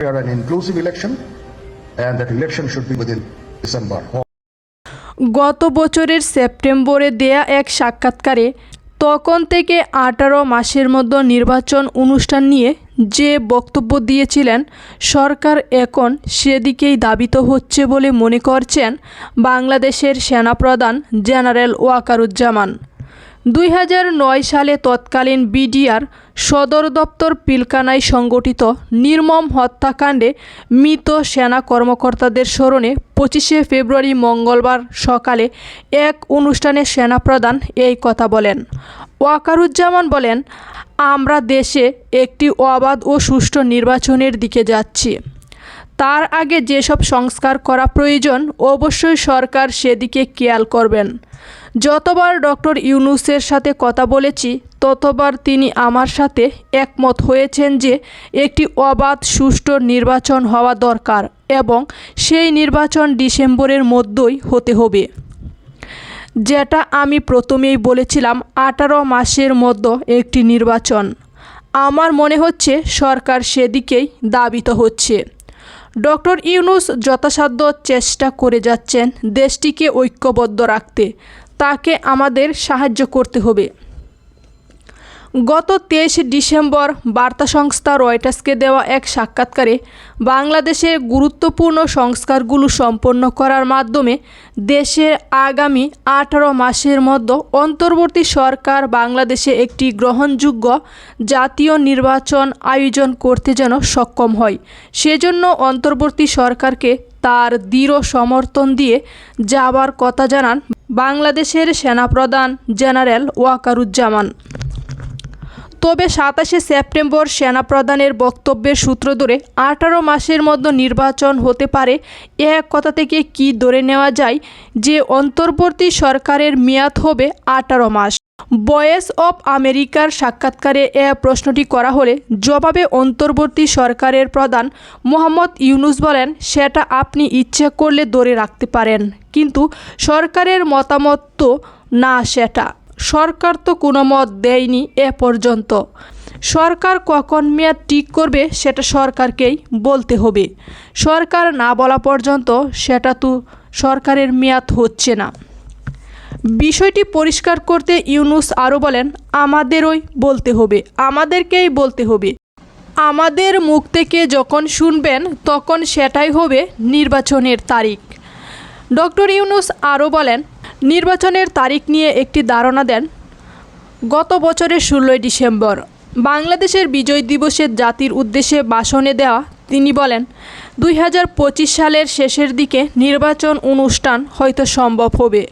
fair and inclusive election, and that election should be within December. গত বছরের সেপ্টেম্বরে দেয়া এক সাক্ষাৎকারে তখন থেকে আঠারো মাসের মধ্যে নির্বাচন অনুষ্ঠান নিয়ে যে বক্তব্য দিয়েছিলেন সরকার এখন সেদিকেই দাবিত হচ্ছে বলে মনে করছেন বাংলাদেশের সেনাপ্রধান জেনারেল ওয়াকারুজ্জামান দুই সালে তৎকালীন বিডিআর সদর দপ্তর পিলকানায় সংগঠিত নির্মম হত্যাকাণ্ডে মৃত সেনা কর্মকর্তাদের স্মরণে পঁচিশে ফেব্রুয়ারি মঙ্গলবার সকালে এক অনুষ্ঠানে সেনাপ্রধান এই কথা বলেন। ওয়াকারুজ্জামান বলেন, আমরা দেশে একটি অবাধ ও সুষ্ঠু নির্বাচনের দিকে যাচ্ছি। তার আগে যেসব সংস্কার করা প্রয়োজন, অবশ্যই সরকার সেদিকে খেয়াল করবেন। যতবার ডক্টর ইউনুসের সাথে কথা বলেছি, ততবার তিনি আমার সাথে একমত হয়েছেন যে একটি অবাধ, সুষ্ঠু নির্বাচন হওয়া দরকার এবং সেই নির্বাচন ডিসেম্বরের মধ্যেই হতে হবে। যেটা আমি প্রথমেই বলেছিলাম, আঠারো মাসের মধ্যে একটি নির্বাচন। আমার মনে হচ্ছে সরকার সেদিকেই দাবিত হচ্ছে। ডক্টর ইউনুস যথাসাধ্য চেষ্টা করে যাচ্ছেন দেশটিকে ঐক্যবদ্ধ রাখতে। তাকে আমাদের সাহায্য করতে হবে। গত তেইশে ডিসেম্বর বার্তা সংস্থা রয়টার্সকে দেওয়া এক সাক্ষাৎকারে বাংলাদেশের গুরুত্বপূর্ণ সংস্কারগুলো সম্পন্ন করার মাধ্যমে দেশের আগামী আঠারো মাসের মধ্যে অন্তর্বর্তী সরকার বাংলাদেশে একটি গ্রহণযোগ্য জাতীয় নির্বাচন আয়োজন করতে যেন সক্ষম হয়। সেজন্য অন্তর্বর্তী সরকারকে তার দৃঢ় সমর্থন দিয়ে যাবার কথা জানান বাংলাদেশের সেনাপ্রধান জেনারেল ওয়াকারুজ্জামান। তবে সাতাশে সেপ্টেম্বর সেনাপ্রধানের বক্তব্যের সূত্র ধরে আঠারো মাসের মধ্যে নির্বাচন হতে পারে। এ এক কথা থেকে কি ধরে নেওয়া যায় যে অন্তর্বর্তী সরকারের মেয়াদ হবে আঠারো মাস। বয়েস অব আমেরিকার সাক্ষাৎকারে এ প্রশ্নটি করা হলে জবাবে অন্তর্বর্তী সরকারের প্রধান মোহাম্মদ ইউনুস বলেন, সেটা আপনি ইচ্ছে করলে ধরে রাখতে পারেন, কিন্তু সরকারের মতামত তো না সেটা। সরকার তো কোনো মত দেয়নি এ পর্যন্ত। সরকার কখন মেয়াদ ঠিক করবে সেটা সরকারকেই বলতে হবে। সরকার না বলা পর্যন্ত সেটা তো সরকারের মেয়াদ হচ্ছে না। বিষয়টি পরিষ্কার করতে ইউনুস আরও বলেন, আমাদেরই বলতে হবে, আমাদেরকেই বলতে হবে। আমাদের মুখ থেকে যখন শুনবেন তখন সেটাই হবে নির্বাচনের তারিখ। ডক্টর ইউনুস আরও বলেন নির্বাচনের তারিখ নিয়ে একটি ধারণা দেন। গত বছরের ষোলোই ডিসেম্বর, বাংলাদেশের বিজয় দিবসের জাতির উদ্দেশ্যে ভাষণে দেওয়া তিনি বলেন, দুই হাজার পঁচিশ সালের শেষের দিকে নির্বাচন অনুষ্ঠান হয়তো সম্ভব হবে।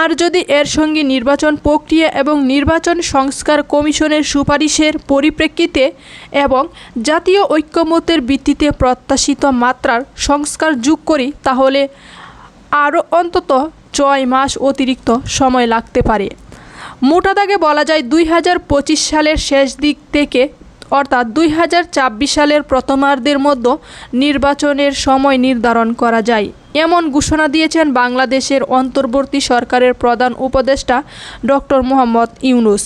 আর যদি এর সঙ্গে নির্বাচন প্রক্রিয়া এবং নির্বাচন সংস্কার কমিশনের সুপারিশের পরিপ্রেক্ষিতে এবং জাতীয় ঐক্যমতের ভিত্তিতে প্রত্যাশিত মাত্রার সংস্কার যোগ করি, তাহলে আরও অন্তত ছয় মাস অতিরিক্ত সময় লাগতে পারে। মোটা দাগে বলা যায় দুই হাজার পঁচিশ সালের শেষ দিক থেকে, অর্থাৎ দুই সালের প্রথমার্ধের মধ্যে নির্বাচনের সময় নির্ধারণ করা যায়। এমন ঘোষণা দিয়েছেন বাংলাদেশের অন্তর্বর্তী সরকারের প্রধান উপদেষ্টা ডক্টর মোহাম্মদ ইউনুস।